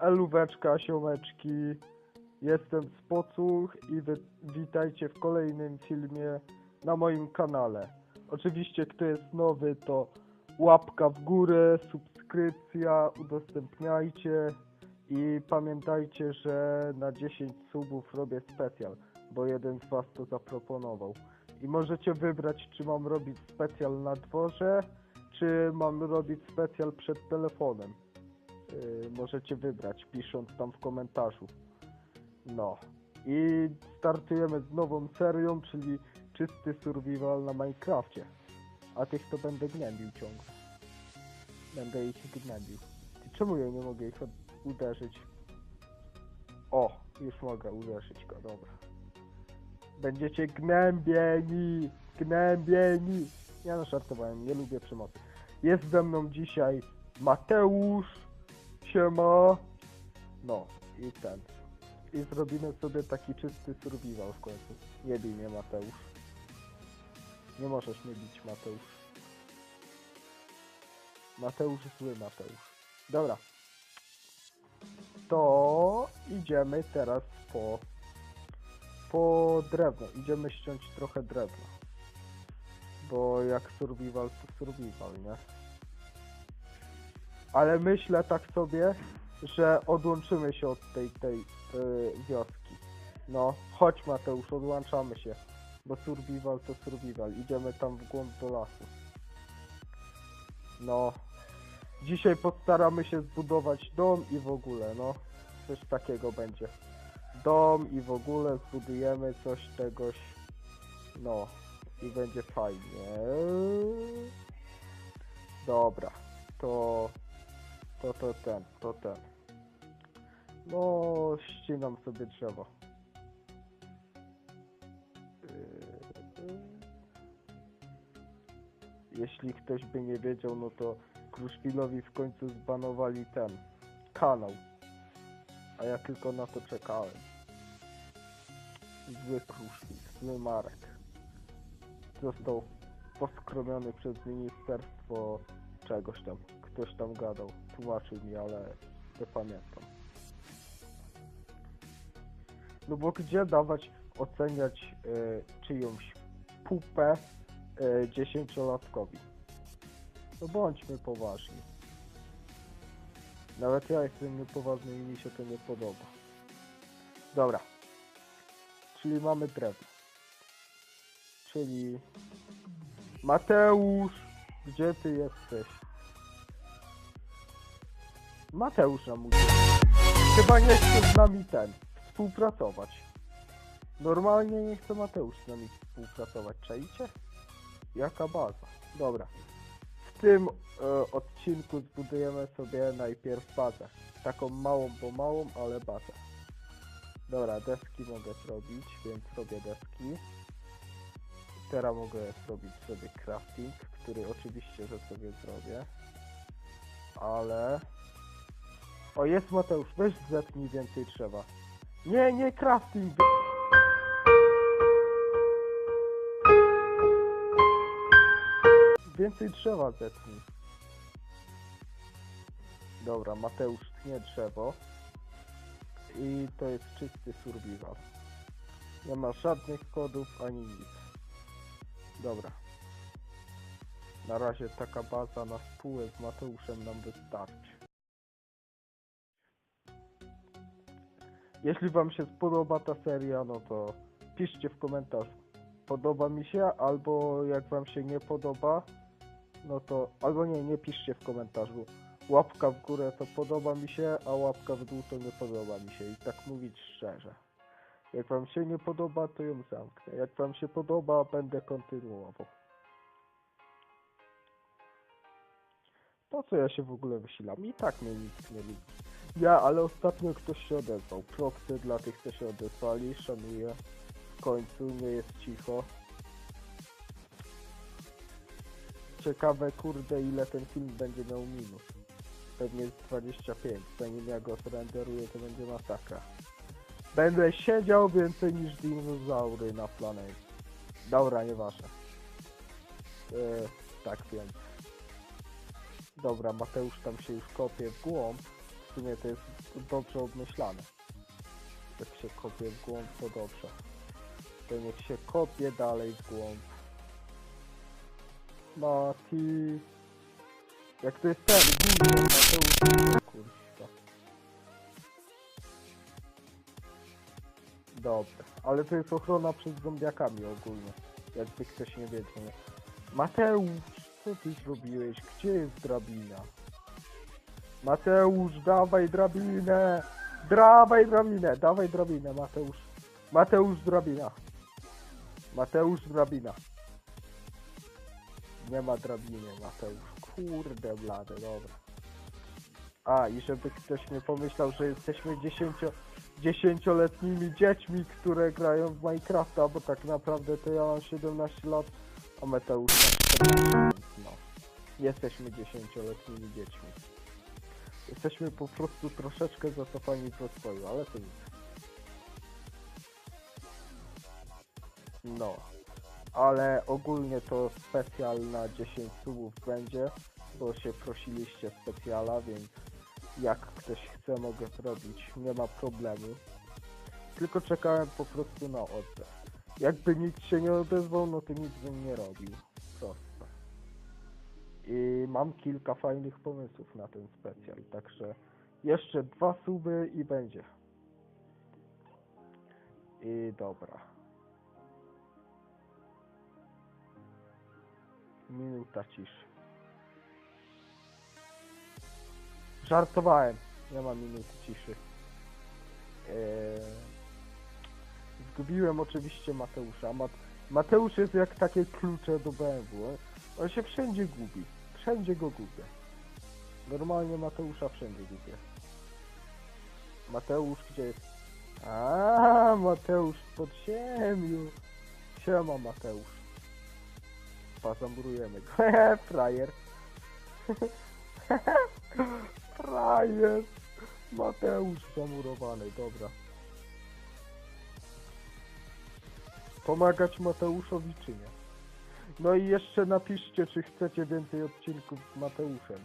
Elóweczka, siomeczki. Jestem Spocuch i wy, witajcie w kolejnym filmie na moim kanale. Oczywiście, kto jest nowy, to łapka w górę, subskrypcja, udostępniajcie i pamiętajcie, że na 10 subów robię specjal, bo jeden z was to zaproponował. I możecie wybrać, czy mam robić specjal na dworze, czy mam robić specjal przed telefonem. Yy, możecie wybrać, pisząc tam w komentarzu. No. I startujemy z nową serią, czyli czysty survival na Minecrafcie. A tych to będę gnębił ciągle. Będę ich gnębił. Ty czemu ja nie mogę ich uderzyć? O, już mogę uderzyć go, dobra. Będziecie gnębieni, gnębieni. Ja no żartowałem, nie lubię przemocy. Jest ze mną dzisiaj Mateusz, siema. No i ten. I zrobimy sobie taki czysty survival w końcu. Nie bij mnie Mateusz. Nie możesz mnie bić Mateusz. Mateusz zły Mateusz. Dobra. To idziemy teraz po po drewno. Idziemy ściąć trochę drewna. Bo jak survival to survival, nie? Ale myślę tak sobie, że odłączymy się od tej, tej yy, wioski. No, chodź Mateusz, odłączamy się. Bo survival to survival. Idziemy tam w głąb do lasu. No. Dzisiaj postaramy się zbudować dom i w ogóle, no. Coś takiego będzie. Dom i w ogóle zbudujemy coś tegoś. No. I będzie fajnie. Dobra. To... To, to ten, to ten. No, ścinam sobie drzewo. Yy, Jeśli ktoś by nie wiedział, no to Kruszwilowi w końcu zbanowali ten kanał. A ja tylko na to czekałem. Zły Kruszwil, zły Marek. Został poskromiony przez ministerstwo czegoś tam. Ktoś tam gadał, tłumaczył mi, ale nie pamiętam. No bo gdzie dawać, oceniać y, czyjąś pupę y, dziesięciolatkowi? No bądźmy poważni. Nawet ja jestem niepoważny i mi się to nie podoba. Dobra. Czyli mamy drewno. Czyli... Mateusz! Gdzie ty jesteś? Mateusz nam uciekł. Chyba nie chce z nami ten, współpracować. Normalnie nie chce Mateusz z nami współpracować, czaicie? Jaka baza? Dobra. W tym e, odcinku zbudujemy sobie najpierw bazę. Taką małą, bo małą, ale bazę. Dobra, deski mogę zrobić, więc robię deski. Teraz mogę zrobić sobie crafting, który oczywiście, że sobie zrobię. Ale... O, jest Mateusz, weź zetnij więcej drzewa. Nie, nie crafting! Więcej drzewa zetnij. Dobra, Mateusz tnie drzewo. I to jest czysty survival. Nie ma żadnych kodów ani nic. Dobra. Na razie taka baza na spółę z Mateuszem nam wystarczy. Jeśli wam się spodoba ta seria, no to piszcie w komentarzu. Podoba mi się, albo jak wam się nie podoba, no to... Albo nie, nie piszcie w komentarzu. Łapka w górę to podoba mi się, a łapka w dół to nie podoba mi się. I tak mówić szczerze. Jak wam się nie podoba, to ją zamknę. Jak wam się podoba, będę kontynuował. Po co ja się w ogóle wysilam? I tak mnie nikt nie lubi. Ja, ale ostatnio ktoś się odezwał. Proksy dla tych, co się odezwali. Szanuję. W końcu nie jest cicho. Ciekawe, kurde, ile ten film będzie miał minut. Pewnie z 25. Zanim ja go zrenderuję, to będzie masakra. Będę siedział więcej niż dinozaury na planecie. Dobra, nieważne. Eee, tak więc. Dobra, Mateusz tam się już kopie w głąb. W sumie to jest dobrze obmyślane. Jak się kopie w głąb, to dobrze. To niech się kopie dalej w głąb. Mati. Jak to jest ten, kurwa. Dobra, ale to jest ochrona przed zombiakami ogólnie. Jakby ktoś nie wiedział. Mateusz, co ty zrobiłeś? Gdzie jest drabina? Mateusz, dawaj drabinę! Dawaj drabinę! Dawaj drabinę, Mateusz. Mateusz, drabina. Mateusz, drabina. Nie ma drabiny, Mateusz. Kurde blade, dobra. A, i żeby ktoś nie pomyślał, że jesteśmy dziesięcio, dziesięcioletnimi dziećmi, które grają w Minecrafta, bo tak naprawdę to ja mam 17 lat, a Mateusz ma 14, więc no. Jesteśmy dziesięcioletnimi dziećmi. Jesteśmy po prostu troszeczkę zacofani w rozwoju, ale to nic. No. Ale ogólnie to specjal na 10 subów będzie, bo się prosiliście specjala, więc jak ktoś chce mogę zrobić, nie ma problemu. Tylko czekałem po prostu na odzew. Jakby nikt się nie odezwał, no to nic bym nie robił. Prosto. I mam kilka fajnych pomysłów na ten specjal, także jeszcze dwa suby i będzie. I dobra. Minuta ciszy. Żartowałem. Nie ma minuty ciszy. Eee... Zgubiłem oczywiście Mateusza. Mat Mateusz jest jak takie klucze do BMW. On się wszędzie gubi. Wszędzie go gubię. Normalnie Mateusza wszędzie gubię. Mateusz gdzie jest? A, Mateusz w podziemiu. Siema Mateusz. Pozamurujemy go. Hehe, frajer. frajer. Mateusz zamurowany, dobra. Pomagać Mateuszowi czy nie? No i jeszcze napiszcie, czy chcecie więcej odcinków z Mateuszem.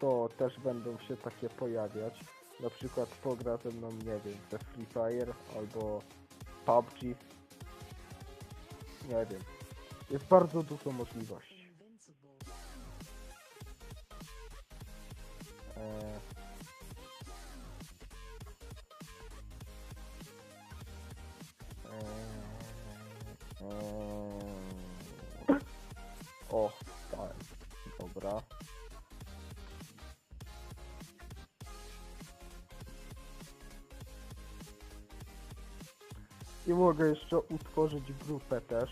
To też będą się takie pojawiać. Na przykład pogra ze mną, nie wiem, ze Free Fire albo PUBG. Nie wiem. Jest bardzo dużo możliwości. Eee. O, tak. Dobra. I mogę jeszcze utworzyć grupę też,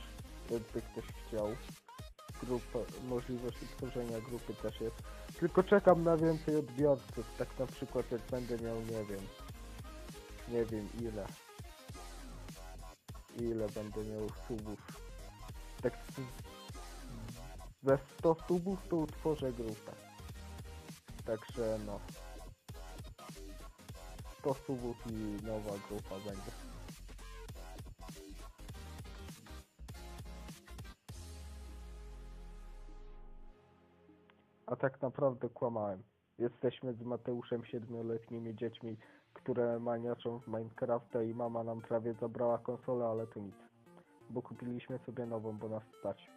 jakby ktoś chciał. Grupę, możliwość utworzenia grupy też jest. Tylko czekam na więcej odbiorców, tak na przykład jak będę miał, nie wiem, nie wiem ile. Ile będę miał subów. Tak z- ze 100 subów to utworzę grupę. Także no. 100 subów i nowa grupa będzie. A tak naprawdę kłamałem. Jesteśmy z Mateuszem siedmioletnimi dziećmi, które maniaczą w Minecrafta i mama nam prawie zabrała konsolę, ale to nic. Bo kupiliśmy sobie nową, bo nas stać.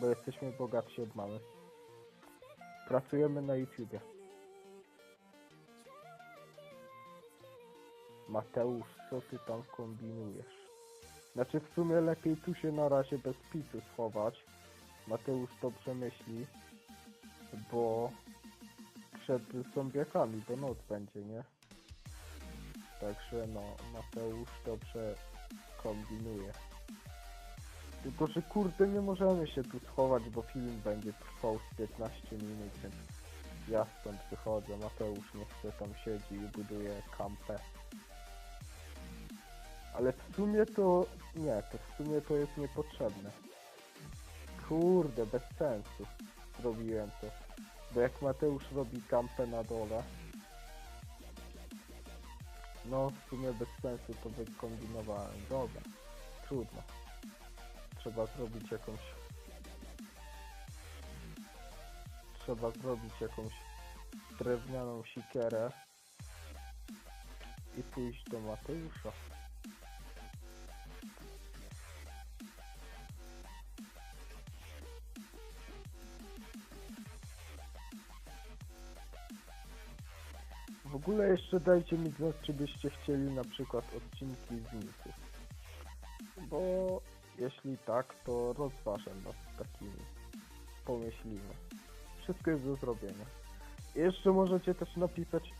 Bo jesteśmy bogatsi od mamy. Pracujemy na YouTubie. Mateusz, co ty tam kombinujesz? Znaczy w sumie lepiej tu się na razie bez pitu schować. Mateusz dobrze myśli, bo przed zombiakami, bo noc będzie, nie? Także no, Mateusz dobrze kombinuje. Tylko, że kurde, nie możemy się tu schować, bo film będzie trwał z 15 minut, więc ja stąd wychodzę. Mateusz nie chce tam siedzi i buduje kampę. Ale w sumie to... nie, to w sumie to jest niepotrzebne. Kurde, bez sensu zrobiłem to. Bo jak Mateusz robi kampę na dole, no w sumie bez sensu to wykombinowałem. Dobra, trudno. Trzeba zrobić jakąś... Trzeba zrobić jakąś drewnianą sikierę i pójść do Mateusza. W ogóle jeszcze dajcie mi znać, czy byście chcieli na przykład odcinki z newsów. Bo jeśli tak, to rozważę nad takimi. Pomyślimy. Wszystko jest do zrobienia. Jeszcze możecie też napisać,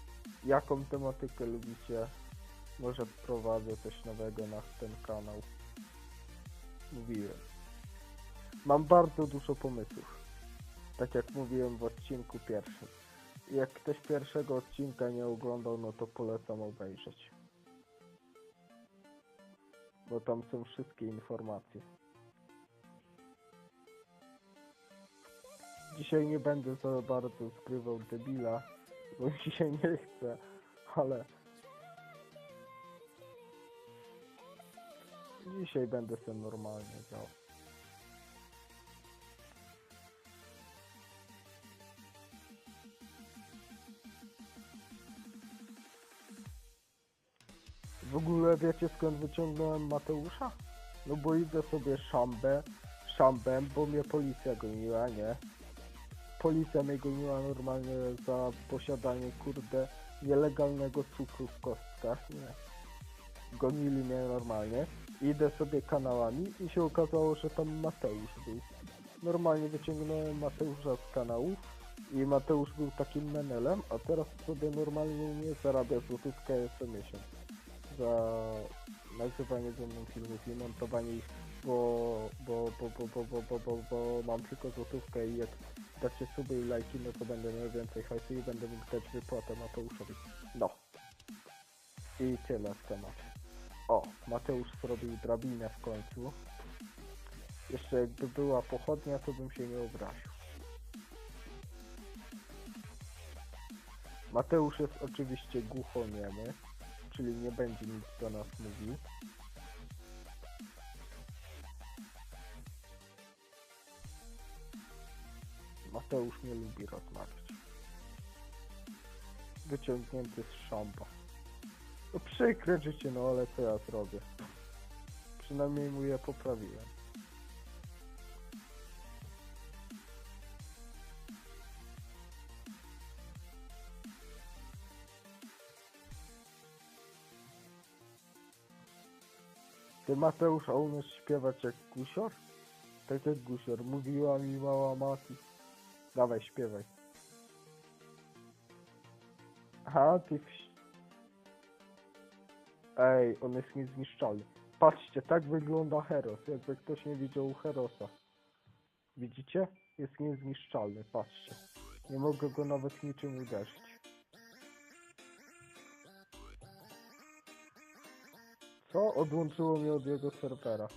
jaką tematykę lubicie. Może wprowadzę coś nowego na ten kanał. Mówiłem. Mam bardzo dużo pomysłów. Tak jak mówiłem w odcinku pierwszym. Jak ktoś pierwszego odcinka nie oglądał, no to polecam obejrzeć. Bo tam są wszystkie informacje. Dzisiaj nie będę za bardzo skrywał debila, bo dzisiaj nie chcę, ale... Dzisiaj będę sobie normalnie grał. W ogóle wiecie skąd wyciągnąłem Mateusza? No bo idę sobie szambę, szambem, bo mnie policja goniła, nie? Policja mnie goniła normalnie za posiadanie, kurde, nielegalnego cukru w kostkach, nie? Gonili mnie normalnie. Idę sobie kanałami i się okazało, że tam Mateusz był. Normalnie wyciągnąłem Mateusza z kanału i Mateusz był takim menelem, a teraz sobie normalnie nie zarabia złotówkę co miesiąc za nagrywanie ze mną filmów i montowanie ich, bo, bo, bo, bo, bo, bo, bo, bo, bo mam tylko złotówkę i jak dacie suby i lajki, no to będę miał więcej hajsu i będę mógł dać wypłatę Mateuszowi. No. I tyle w temacie. O, Mateusz zrobił drabinę w końcu. Jeszcze jakby była pochodnia, to bym się nie obraził. Mateusz jest oczywiście głuchoniemy czyli nie będzie nic do nas mówił. Mateusz nie lubi rozmawiać. Wyciągnięty z szamba. No przykre życie, no ale co ja zrobię? Przynajmniej mu je poprawiłem. Ty Mateusz, a umiesz śpiewać jak gusior? Tak jak gusior, mówiła mi mała Mati. Dawaj, śpiewaj. Aha, ty wś... Ej, on jest niezniszczalny. Patrzcie, tak wygląda Heros, jakby ktoś nie widział Herosa. Widzicie? Jest niezniszczalny, patrzcie. Nie mogę go nawet niczym uderzyć. Co? Odłączyło mnie od jego serwera.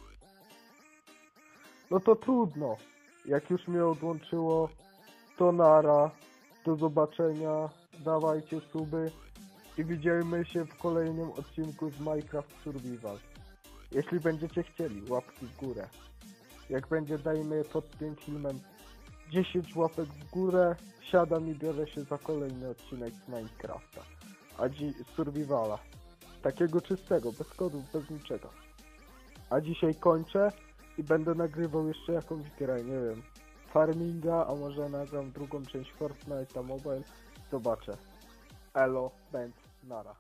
No to trudno. Jak już mnie odłączyło, to nara. Do zobaczenia. Dawajcie suby. I widzimy się w kolejnym odcinku z Minecraft Survival. Jeśli będziecie chcieli, łapki w górę. Jak będzie, dajmy pod tym filmem 10 łapek w górę, siadam i biorę się za kolejny odcinek z Minecrafta. A dzi Survivala. Takiego czystego, bez kodów, bez niczego. A dzisiaj kończę i będę nagrywał jeszcze jakąś grę, nie wiem. Farminga, a może nagram drugą część Fortnite'a Mobile. Zobaczę. Elo, band, nara.